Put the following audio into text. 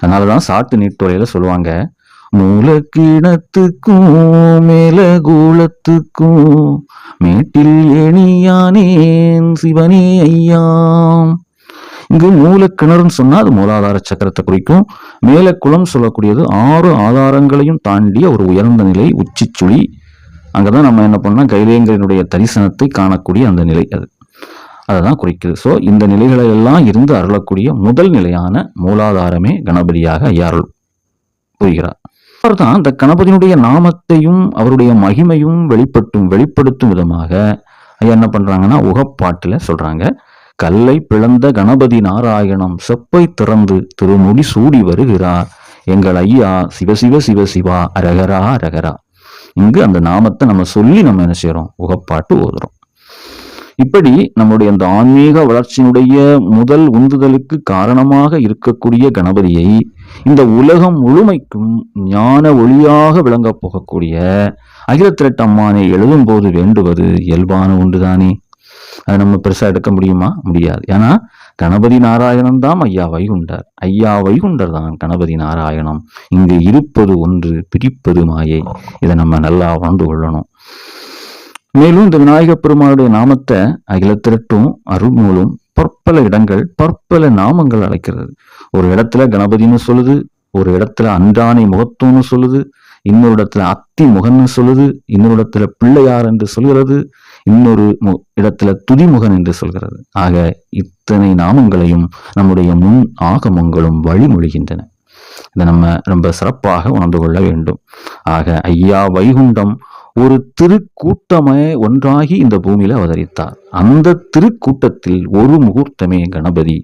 அதனாலதான் சாட்டு நீட்டுரையில சொல்லுவாங்க மூலக்கிணத்துக்கும் மேல கூலத்துக்கும் மேட்டில் எணியானேன் சிவனே ஐயாம். இங்கு மூலக்கிணறுன்னு சொன்னா அது மூலாதார சக்கரத்தை குறிக்கும். மேல குளம் சொல்லக்கூடியது ஆறு ஆதாரங்களையும் தாண்டிய ஒரு உயர்ந்த நிலை உச்சிச்சுழி. அங்கதான் நம்ம என்ன பண்ணோம் கைலேங்கரனுடைய தரிசனத்தை காணக்கூடிய அந்த நிலை அது. அதை தான் குறிக்குது. ஸோ இந்த நிலைகளெல்லாம் இருந்து அருளக்கூடிய முதல் நிலையான மூலாதாரமே கணபதியாக ஐயாருள் புரிகிறார். அவர்தான் அந்த கணபதியினுடைய நாமத்தையும் அவருடைய மகிமையும் வெளிப்பட்டும் வெளிப்படுத்தும் விதமாக ஐயா என்ன பண்ணுறாங்கன்னா உகப்பாட்டில் சொல்கிறாங்க கல்லை பிளந்த கணபதி நாராயணம் செப்பை திறந்து திருமுடி சூடி வருகிறார். எங்கள் ஐயா சிவசிவ சிவ சிவா அரகரா அரகரா. இங்கு அந்த நாமத்தை நம்ம சொல்லி நம்ம என்ன செய்கிறோம் உகப்பாட்டு ஓதுறோம். இப்படி நம்முடைய அந்த ஆன்மீக வளர்ச்சியினுடைய முதல் உந்துதலுக்கு காரணமாக இருக்கக்கூடிய கணபதியை இந்த உலகம் முழுமைக்கும் ஞான ஒளியாக விளங்கப் போகக்கூடிய அகிலத்திரட்டம்மானை எழுதும் எழுதும்போது வேண்டுவது இயல்பான ஒன்றுதானே? அதை நம்ம பெருசா எடுக்க முடியுமா? முடியாது. ஏன்னா கணபதி நாராயணன் தான் ஐயா வைகுண்டர். ஐயா வைகுண்டர் தான் கணபதி நாராயணம். இங்கு இருப்பது ஒன்று பிரிப்பது மாயை. இதை நம்ம நல்லா உணர்ந்து கொள்ளணும். மேலும் இந்த விநாயகப் பெருமானுடைய நாமத்தை அகிலத்திரட்டும் அருள்நூலும் பற்பல இடங்கள் பற்பல நாமங்கள் அழைக்கிறது. ஒரு இடத்துல கணபதின்னு சொல்லுது ஒரு இடத்துல அன்றானை முகத்தோன்னு சொல்லுது இன்னொரு இடத்துல அத்தி முகன்னு சொல்லுது இன்னொரு இடத்துல பிள்ளையார் என்று சொல்கிறது இன்னொரு மு- இடத்துல துதிமுகன் என்று சொல்கிறது. ஆக இத்தனை நாமங்களையும் நம்முடைய முன் ஆகமங்களும் வழிமொழிகின்றன. இதை நம்ம ரொம்ப சிறப்பாக உணர்ந்து கொள்ள வேண்டும். ஆக ஐயா வைகுண்டம் ஒரு திருக்கூட்டமே ஒன்றாகி இந்த பூமியில் அவதரித்தார். அந்த திருக்கூட்டத்தில் ஒரு முகூர்த்தமே கணபதி.